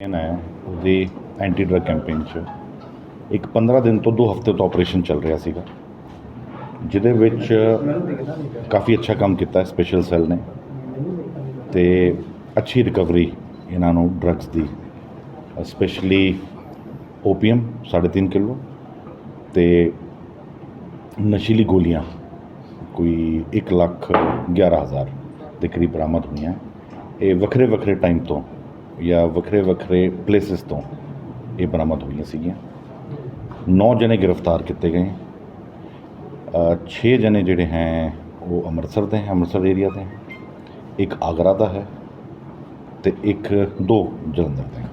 ਹੈ ਉਹਦੇ anti drug campaign 'ਚ। ਇੱਕ 15 ਦਿਨ ਤੋਂ 2 ਹਫ਼ਤੇ ਤੋਂ ਆਪਰੇਸ਼ਨ ਚੱਲ ਰਿਹਾ ਸੀਗਾ। ਜਿਹਦੇ ਵਿੱਚ ਕਾਫੀ ਅੱਛਾ ਕੰਮ ਕੀਤਾ ਸਪੈਸ਼ਲ ਸੈੱਲ ਨੇ ਤੇ ਅੱਛੀ ਰਿਕਵਰੀ ਇਹਨਾਂ ਨੂੰ ਡਰੱਗਸ ਦੀ। ਸਪੈਸ਼ਲੀ ਓਪੀਅਮ 3.5 ਕਿਲੋ ਤੇ ਨਸ਼ੀਲੀ ਗੋਲੀਆਂ, ਕੋਈ 1 ਲੱਖ 11 ਹਜ਼ਾਰ ਦੇ ਕਰੀਬ ਬਰਾਮਦ ਹੋਈਆਂ। ਇਹ ਵੱਖਰੇ ਵੱਖਰੇ ਟਾਈਮ ਤੋਂ ਜਾਂ ਵੱਖਰੇ ਵੱਖਰੇ ਪਲੇਸਿਸ ਤੋਂ ਇਹ ਬਰਾਮਦ ਹੋਈਆਂ ਸੀਗੀਆਂ। ਨੌ ਜਣੇ ਗ੍ਰਿਫਤਾਰ ਕੀਤੇ ਗਏ। 6 ਜਣੇ ਜਿਹੜੇ ਹੈ, ਉਹ ਅੰਮ੍ਰਿਤਸਰ ਦੇ ਹੈ, ਅੰਮ੍ਰਿਤਸਰ ਏਰੀਆ ਦੇ ਇੱਕ ਆਗਰਾ ਦਾ ਹੈ ਤੇ ਇੱਕ ਦੋ ਜਲੰਧਰ ਦੇ ਹੈ।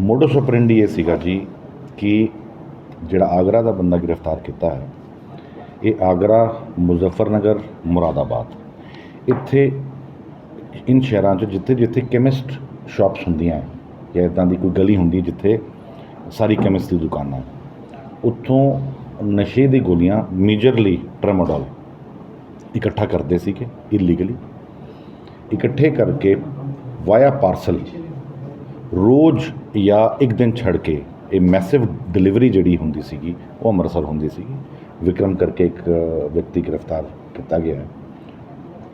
ਮੋਡਸ ਆਪਰੈਂਡੀ ਇਹ ਸੀਗਾ ਜੀ ਕਿ ਜਿਹੜਾ ਆਗਰਾ ਦਾ ਬੰਦਾ ਗ੍ਰਿਫਤਾਰ ਕੀਤਾ ਹੈ, ਇਹ ਆਗਰਾ, ਮੁਜ਼ੱਫਰਨਗਰ, ਮੁਰਾਦਾਬਾਦ। ਇੱਥੇ ਇਨ ਸ਼ਹਿਰਾਂ 'ਚ ਜਿੱਥੇ ਜਿੱਥੇ ਕੈਮਿਸਟ ਸ਼ਾਪਸ ਹੁੰਦੀਆਂ ਜਾਂ ਇਦਾਂ ਦੀ ਕੋਈ ਗਲੀ ਹੁੰਦੀ ਜਿੱਥੇ ਸਾਰੀ ਕੈਮਿਸਟ ਦੀ ਦੁਕਾਨਾਂ ਉੱਥੋਂ ਨਸ਼ੇ ਦੀ ਗੋਲੀਆਂ ਮੇਜਰਲੀ ਟ੍ਰੈਮਾਡੋਲ ਇਕੱਠਾ ਕਰਦੇ ਸੀਗੇ ਇਲੀਗਲੀ ਇਕੱਠੇ ਕਰਕੇ ਵਾਇਆ ਪਾਰਸਲ ਰੋਜ਼ ਜਾਂ ਇੱਕ ਦਿਨ ਛੱਡ ਕੇ ਇਹ ਮੈਸਿਵ ਡਿਲੀਵਰੀ ਜਿਹੜੀ ਹੁੰਦੀ ਸੀਗੀ, ਉਹ ਅੰਮ੍ਰਿਤਸਰ ਹੁੰਦੀ ਸੀਗੀ। ਵਿਕਰਮ ਕਰਕੇ ਇੱਕ ਵਿਅਕਤੀ ਗ੍ਰਿਫਤਾਰ ਕੀਤਾ ਗਿਆ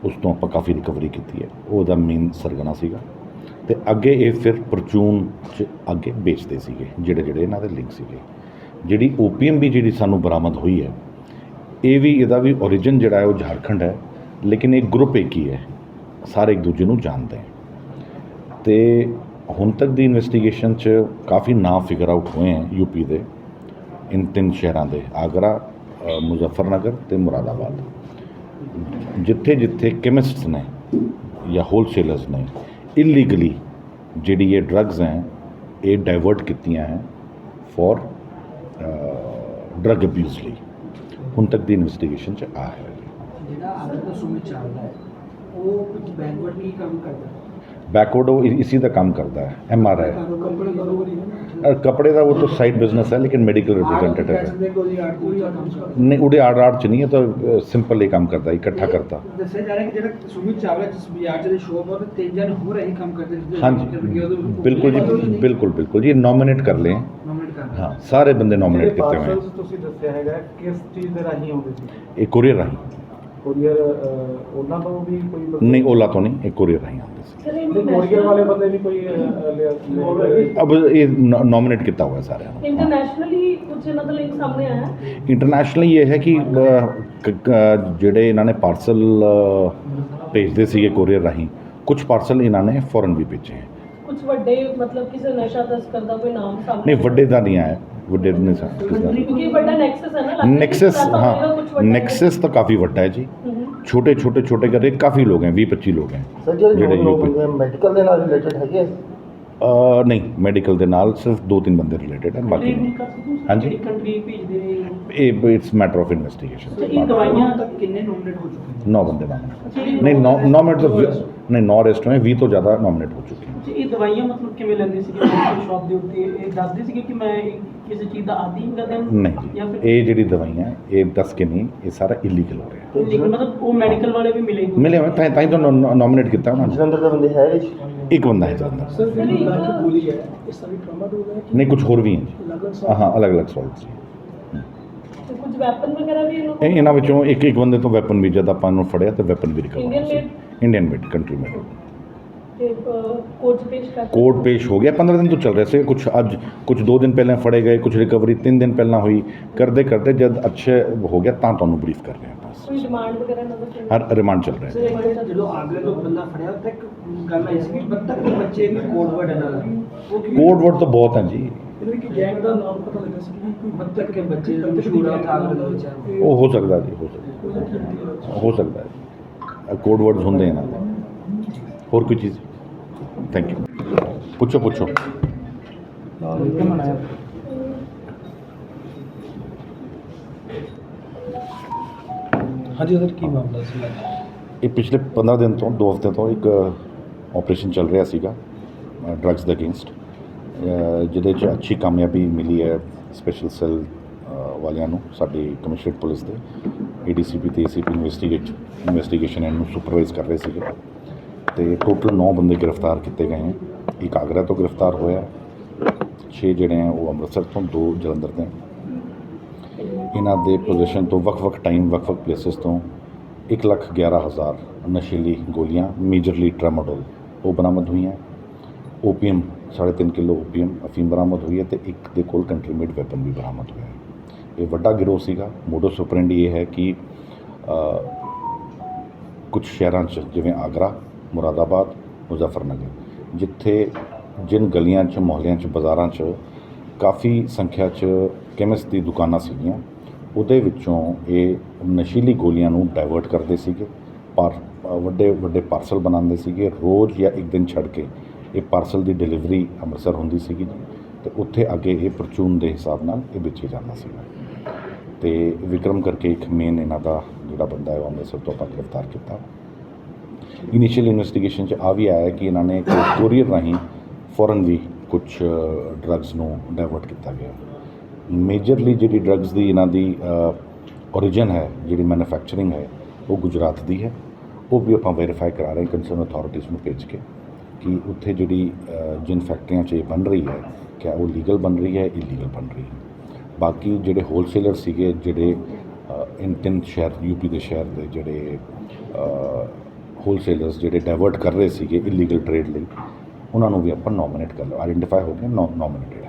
ਉਸ ਤੋਂ ਆਪਾਂ ਕਾਫੀ ਰਿਕਵਰੀ ਕੀਤੀ ਹੈ। ਉਹਦਾ ਮੇਨ ਸਰਗਨਾ ਸੀਗਾ। ਤੇ ਅੱਗੇ ਇਹ ਫਿਰ ਪਰਚੂਨ ਚ ਅੱਗੇ ਵੇਚਦੇ ਸੀਗੇ ਜਿਹੜੇ ਜਿਹੜੇ ਇਹਨਾਂ ਦੇ ਲਿੰਕ ਸੀਗੇ। ਜਿਹੜੀ ਓਪੀਐਮ ਵੀ ਜਿਹੜੀ ਸਾਨੂੰ ਬਰਾਮਦ ਹੋਈ ਹੈ ਇਹ ਵੀ ਇਹਦਾ ਵੀ origin ਜਿਹੜਾ ਹੈ ਉਹ ਝਾਰਖੰਡ ਹੈ ਲੇਕਿਨ ਇਹ ਗਰੁੱਪ ਇੱਕ ਹੀ ਹੈ ਸਾਰੇ ਇੱਕ ਦੂਜੇ ਨੂੰ ਜਾਣਦੇ ਹੈ। ਤੇ ਹੁਣ ਤੱਕ ਦੀ ਇਨਵੈਸਟੀਗੇਸ਼ਨ 'ਚ ਕਾਫੀ ਨਾਮ ਫਿਗਰ ਆਊਟ ਹੋਏ ਹੈ ਯੂਪੀ ਦੇ ਇਨ ਤਿੰਨ ਸ਼ਹਿਰਾਂ ਦੇ ਆਗਰਾ ਅ, ਮੁਜ਼ੱਫਰਨਗਰ ਤੇ ਮੁਰਾਦਾਬਾਦ। ਜਿੱਥੇ ਜਿੱਥੇ ਕੈਮਿਸਟਸ ਨੇ ਜਾਂ ਹੋਲਸੇਲਰਸ ਨੇ ਇਲੀਗਲੀ ਜਿਹੜੀ ਇਹ ਡਰੱਗਸ ਹੈ ਇਹ ਡਾਇਵਰਟ ਕੀਤੀਆਂ ਹੈ ਫॉर ਡਰੱਗ ਅਬਿਊਜ਼ ਲਈ ਹੁਣ ਤੱਕ ਦੀ ਇਨਵੈਸਟੀਗੇਸ਼ਨ ਚ ਆ ਹੈ ਜਿਹੜਾ ਆਦਰ ਦਾ ਸੁਮਿਤ ਚੱਲਦਾ ਹੈ ਉਹ ਕੁਝ ਬੈਕਵਰਡ ਨਹੀਂ ਕੰਮ ਕਰਦਾ बैकवर्ड वो इसी का काम करता है एम आर आई कपड़े का वो तो साइड बिजनेस है लेकिन मेडिकल रिप्रेजेंटेटिव है नहीं उड़े आड़ आड़ च नहीं है तो सिंपल ही काम करता है इकट्ठा करता हाँ जी बिल्कुल जी बिल्कुल बिल्कुल जी नॉमिनेट कर लें ਹਾਂ ਸਾਰੇ ਬੰਦੇ ਨੋਮੀਨੇਟ ਕੀਤੇ ਹੋਏ ਤੁਸੀਂ ਦੱਸਿਆ ਹੈਗਾ ਕਿਸ ਚੀਜ਼ ਦੇ ਰਾਹੀਂ ਆਉਂਦੇ ਸੀ ਇਹ ਕੋਰੀਅਰ ਰਾਹੀਂ ਨਹੀਂ ਓਲਾ ਤੋਂ ਨਹੀਂ ਇੱਕ ਕੋਰੀਅਰ ਰਾਹੀਂ ਆਉਂਦੇ ਸੀ। ਕੀਤਾ ਹੋਇਆ ਸਾਰਿਆਂ ਇੰਟਰਨੈਸ਼ਨਲੀ ਇਹ ਹੈ ਕਿ ਜਿਹੜੇ ਇਹਨਾਂ ਨੇ ਪਾਰਸਲ ਭੇਜਦੇ ਸੀਗੇ ਕੋਰੀਅਰ ਰਾਹੀਂ ਕੁਝ ਪਾਰਸਲ ਇਹਨਾਂ ਨੇ ਫੋਰਨ ਵੀ ਭੇਜੇ ਕੁਝ ਵੱਡੇ ਮਤਲਬ ਕਿਸੇ ਨਸ਼ਾ ਤਸਕਰ ਦਾ ਕੋਈ ਨਾਮ ਸਾਹਮਣੇ ਨਹੀਂ ਵੱਡੇ ਤਾਂ ਨਹੀਂ ਆਇਆ। ਵੱਡੇ ਨਹੀਂ ਸਾ ਕਿਉਂਕਿ ਵੱਡਾ ਨੈਕਸਸ ਹੈ ਨਾ ਲੱਗਦਾ ਕਿ ਨੈਕਸਸ ਪਤਾ ਹੋਏਗਾ ਹਾਂ ਕੁਛ ਵੱਡਾ ਨੈਕਸਸ ਤਾਂ ਕਾਫੀ ਵੱਡਾ ਹੈ ਜੀ ਹਮ, ਛੋਟੇ ਛੋਟੇ ਛੋਟੇ ਕਰਕੇ ਕਾਫੀ ਲੋਕ ਹੈ 20 25 ਲੋਕ ਹੈ ਸਰ ਜਿਹੜੇ ਜਿਹੜੇ ਲੋਕ UP ਬੰਦੇ ਮੈਡੀਕਲ ਦੇ ਨਾਲ ਰਿਲੇਟਡ ਹੈਗੇ ਆ? ਅ, ਨਹੀਂ ਮੈਡੀਕਲ ਦੇ ਨਾਲ ਸਿਰਫ ਦੋ ਤਿੰਨ ਬੰਦੇ ਰਿਲੇਟਡ ਹੈ ਬਾਕੀ ਨਹੀਂ ਹਾਂਜੀ ਕੰਟਰੀ ਭੇਜਦੇ ਨੇ ਇਹ ਇਟਸ ਮੈਟਰ ਆਫ ਇਨਵੈਸਟੀਗੇਸ਼ਨ ਇਹ ਦਵਾਈਆਂ ਤੱਕ ਕਿੰਨੇ ਨੋਮਿनेट ਹੋ ਚੁੱਕੇ ਨੇ ਨੌ ਬੰਦੇ ਨਾਮਿਨੇਟ ਨਹੀਂ ਨੌ ਨੌ ਮਿੰਟ ਤੋਂ ਵੀ- ਨਹੀਂ ਨੌ ਅਰੈਸਟ ਹੋਏ 20 ਤੋਂ ਜ਼ਿਆਦਾ ਨਾਮਿਨੇਟ ਹੋ ਚੁੱਕੇ ਹਨ ਤੇ ਇਹ ਦਵਾਈਆਂ ਮਤਲਬ ਕਿਵੇਂ ਲੈਂਦੇ ਸੀਗੇ ਮੈਡੀਕਲ ਸ਼ਾਪ ਦੇ ਉੱਤੇ ਇਹ ਦੱਸਦੇ ਸੀਗੇ ਕਿ ਮੈਂ ਇਹ ਕਿਸੇ ਚੀਜ਼ ਦਾ ਆਦੀ ਹਾਂ? ਕਦੇ ਨਹੀਂ ਜੀ ਜਾਂ ਫਿਰ ਇਹ ਜਿਹੜੀ ਦਵਾਈਆਂ ਇਹ ਦੱਸ ਕੇ ਨਹੀਂ ਇਹ ਸਾਰਾ ਇਲੀਗਲ ਹੋ ਰਿਹਾ। ਲੇਕਿਨ ਮਤਲਬ ਉਹ ਮੈਡੀਕਲ ਵਾਲੇ ਵੀ ਮਿਲੇ ਮਿਲੇ ਹੋਏ ਤਾਂ ਤਾਂ ਹੀ ਤਾਂ ਨੋਮਿਨੇਟ ਕੀਤਾ ਉਹਨਾਂ ਨੇ। ਜਲੰਧਰ ਦੇ ਬੰਦੇ ਹੈ ਵਿੱਚ ਇੱਕ ਬੰਦਾ ਹੈ ਜਲੰਧਰ। ਸਰ ਜਿਹੜੀ ਜਿਹੜੀ ਲੱਖ ਲੱਖ ਗੋਲੀ ਹੈ। ਇਹ ਸਭੀ ਟਰਾਮਾ ਹੋ ਗਿਆ ਨਹੀਂ ਕੁਝ ਹੋਰ ਵੀ ਹੈ ਜੀ। ਲਗਨ ਹਾਂ ਅਲੱਗ ਅਲੱਗ ਸੌਲਟ ਸੀ ਤੇ ਕੁਝ ਵੈਪਨ ਵਗੈਰਾ ਵੀ ਇਹਨਾਂ ਇਹ ਇਹਨਾਂ ਵਿੱਚੋਂ ਇੱਕ ਇੱਕ ਬੰਦੇ ਤੋਂ ਵੈਪਨ ਵੀ ਜਦ ਆਪਾਂ ਨੂੰ ਫੜਿਆ ਤੇ ਵੈਪਨ ਵੀ recover Indian Indian made country made ਤੇ ਕੋਚ ਪੇਸ਼ ਕਰ ਕੋਰਟ ਪੇਸ਼ ਹੋ ਗਿਆ। 15 ਦਿਨ ਤੋਂ ਚੱਲ ਰਿਹਾ ਸੀ। ਕੁਝ ਅੱਜ ਕੁਝ 2 ਦਿਨ ਪਹਿਲਾਂ ਫੜੇ ਗਏ ਕੁਝ ਰਿਕਵਰੀ 3 ਦਿਨ ਪਹਿਲਾਂ ਹੋਈ। ਕਰਦੇ ਕਰਦੇ ਜਦ ਅੱਛੇ ਹੋ ਗਿਆ ਤਾਂ ਤੁਹਾਨੂੰ ਬਰੀਫ ਕਰ ਰਹੇ ਹਾਂ ਬਸ। ਕੋਈ ਡਿਮਾਂਡ ਵਗੈਰਾ ਕੋਈ? ਹਰ ਰਿਮਾਂਡ ਚੱਲ ਰਿਹਾ ਹੈ। ਜਦੋਂ ਆਗਰੇ ਤੋਂ ਬੰਦਾ ਫੜਿਆ ਉੱਥੇ ਇੱਕ ਗੱਲ ਆਈ ਸੀ ਕਿ ਬੱਤਕ ਦੇ ਬੱਚੇ ਦੀ ਕੋਡ ਵਰਡ ਉਹ ਕਿ ਕੋਡ ਵਰਡ ਤਾਂ ਬਹੁਤ ਹੈ ਜੀ। ਇਹਦੇ ਕਿ ਗੈਂਗ ਦਾ ਨਾਮ ਪਤਾ ਲੱਗਾ ਸੀ ਕਿ ਕੋਈ ਬੱਤਕ ਦੇ ਬੱਚੇ ਦਾ ਮਸ਼ਹੂਰ ਹੈ ਆਗਰੇ ਦੇ ਵਿੱਚ ਉਹ ਹੋ ਸਕਦਾ ਜੀ ਹੋ ਸਕਦਾ। ਹੋ। ਸਕਦਾ ਹੈ। ਕੋਡ ਵਰਡਸ ਹੁੰਦੇ ਇਹਨਾਂ ਦੇ ਹੋਰ ਕੋਈ ਚੀਜ਼? ਥੈਂਕ ਯੂ ਪੁੱਛੋ ਪੁੱਛੋ ਹਾਂਜੀ ਸਰ ਕੀ ਮਾਮਲਾ ਸੀ? ਇਹ ਪਿਛਲੇ 15 ਦਿਨ ਤੋਂ 2 ਹਫ਼ਤੇ ਤੋਂ ਇੱਕ ਆਪਰੇਸ਼ਨ ਚੱਲ ਰਿਹਾ ਸੀਗਾ ਡਰੱਗਸ ਦੇ ਅਗੇਂਸਟ ਜਿਹਦੇ 'ਚ ਅੱਛੀ ਕਾਮਯਾਬੀ ਮਿਲੀ ਹੈ ਸਪੈਸ਼ਲ ਸੈੱਲ ਵਾਲਿਆਂ ਨੂੰ ਸਾਡੀ ਕਮਿਸ਼ਨਰੇਟ ਪੁਲਿਸ ਦੇ। ਏਡੀਸੀਪੀ ਤੇ ਏਸੀਪੀ ਇਨਵੈਸਟੀਗੇਟ ਇਨਵੈਸਟੀਗੇਸ਼ਨ ਇਹਨੂੰ ਸੁਪਰਵਾਈਜ਼ ਕਰ ਰਹੇ ਸੀਗੇ। ਤੇ ਟੋਟਲ 9 ਬੰਦੇ ਗ੍ਰਿਫਤਾਰ ਕੀਤੇ ਗਏ ਹੈ ਇੱਕ ਆਗਰਾ ਤੋਂ ਗ੍ਰਿਫਤਾਰ ਹੋਇਆ ਛੇ ਜਿਹੜੇ ਹੈ, ਉਹ ਅੰਮ੍ਰਿਤਸਰ ਤੋਂ, ਦੋ ਜਲੰਧਰ ਦੇ ਇਹਨਾਂ ਦੇ ਪੋਜੀਸ਼ਨ ਤੋਂ ਵੱਖ-ਵੱਖ ਟਾਈਮ ਵੱਖ-ਵੱਖ ਪਲੇਸਿਸ ਤੋਂ ਇੱਕ ਲੱਖ ਗਿਆਰਾਂ ਹਜ਼ਾਰ ਨਸ਼ੀਲੀ ਗੋਲੀਆਂ ਮੇਜਰਲੀ ਟ੍ਰਾਮਾਡੋਲ ਉਹ ਬਰਾਮਦ ਹੋਈਆਂ ਓਪੀਐਮ 3.5 ਕਿਲੋ ਓਪੀਐਮ ਅਫੀਮ ਬਰਾਮਦ ਹੋਈ ਹੈ ਤੇ ਇੱਕ ਦੇ ਕੋਲ ਕੰਟਰੀਮੇਡ ਵੈਪਨ ਵੀ ਬਰਾਮਦ ਹੋਇਆ ਹੈ। ਇਹ ਵੱਡਾ ਗਿਰੋਹ ਸੀਗਾ। ਮੋਡਸ ਆਪਰੈਂਡੀ ਇਹ ਹੈ ਕਿ ਕੁਝ ਸ਼ਹਿਰਾਂ 'ਚ, ਜਿਵੇਂ ਆਗਰਾ ਮੁਰਾਦਾਬਾਦ, ਮੁਜ਼ੱਫਰਨਗਰ, ਜਿੱਥੇ ਜਿਨ ਗਲੀਆਂ 'ਚ, ਮੁਹੱਲਿਆਂ 'ਚ, ਬਾਜ਼ਾਰਾਂ 'ਚ ਕਾਫੀ ਸੰਖਿਆ 'ਚ ਕੈਮਿਸਟ ਦੀ ਦੁਕਾਨਾਂ ਸੀਗੀਆਂ। ਉਹਦੇ ਵਿੱਚੋਂ ਇਹ ਨਸ਼ੀਲੀ ਗੋਲੀਆਂ ਨੂੰ ਡਾਇਵਰਟ ਕਰਦੇ ਸੀਗੇ। ਪਰ ਵੱਡੇ ਵੱਡੇ ਪਾਰਸਲ ਬਣਾਉਂਦੇ ਸੀਗੇ। ਰੋਜ਼ ਜਾਂ ਇੱਕ ਦਿਨ ਛੱਡ ਕੇ ਇਹ ਪਾਰਸਲ ਦੀ ਡਿਲੀਵਰੀ ਅੰਮ੍ਰਿਤਸਰ ਹੁੰਦੀ ਸੀਗੀ ਜੀ। ਤੇ ਉੱਥੇ ਅੱਗੇ ਇਹ ਪਰਚੂਨ ਦੇ ਹਿਸਾਬ ਨਾਲ ਇਹ ਵੇਚੇ ਜਾਂਦਾ ਸੀਗਾ। ਤੇ ਵਿਕਰਮ ਕਰਕੇ ਇੱਕ ਮੇਨ ਇਹਨਾਂ ਦਾ ਜਿਹੜਾ ਬੰਦਾ ਹੈ, ਉਹ ਅੰਮ੍ਰਿਤਸਰ ਤੋਂ ਆਪਾਂ ਗ੍ਰਿਫਤਾਰ ਕੀਤਾ। ਇਨੀਸ਼ੀਅਲ ਇਨਵੈਸਟੀਗੇਸ਼ਨ 'ਚ ਆ ਵੀ ਆਇਆ ਕਿ ਇਹਨਾਂ ਨੇ ਕੋਰੀਅਰ ਰਾਹੀਂ ਫੋਰਨ ਵੀ ਕੁਝ ਡਰੱਗਸ ਨੂੰ ਡਾਇਵਰਟ ਕੀਤਾ ਗਿਆ। ਮੇਜਰਲੀ ਜਿਹੜੀ ਡਰੱਗਸ ਦੀ ਇਹਨਾਂ ਦੀ origin ਹੈ, ਜਿਹੜੀ ਮੈਨੂਫੈਕਚਰਿੰਗ ਹੈ, ਉਹ ਗੁਜਰਾਤ ਦੀ ਹੈ। ਉਹ ਵੀ ਆਪਾਂ ਵੈਰੀਫਾਈ ਕਰਾ ਰਹੇ ਕੰਸਰਨ ਅਥਾਰਟੀਜ਼ ਨੂੰ ਭੇਜ ਕੇ ਕਿ ਉੱਥੇ ਜਿਹੜੀ ਜਿਨ ਫੈਕਟਰੀਆਂ 'ਚ ਇਹ ਬਣ ਰਹੀ ਹੈ, ਕਿਆ ਉਹ ਲੀਗਲ ਬਣ ਰਹੀ ਹੈ ਇਲੀਗਲ ਬਣ ਰਹੀ ਹੈ। ਬਾਕੀ ਜਿਹੜੇ ਹੋਲਸੇਲਰ ਸੀਗੇ, ਜਿਹੜੇ ਇਨ ਤਿੰਨ ਸ਼ਹਿਰ ਯੂਪੀ ਦੇ ਸ਼ਹਿਰ ਦੇ ਜਿਹੜੇ ਹੋਲਸੇਲਰਸ ਜਿਹੜੇ ਡਾਇਵਰਟ ਕਰ ਰਹੇ ਸੀਗੇ ਇਲੀਗਲ ਟ੍ਰੇਡ ਲਈ, ਉਹਨਾਂ ਨੂੰ ਵੀ ਆਪਾਂ ਨੋਮੀਨੇਟ ਕਰ ਲਓ ਆਇਡੈਂਟੀਫਾਈ ਹੋ ਗਏ ਨੋਮੀਨੇਟਡ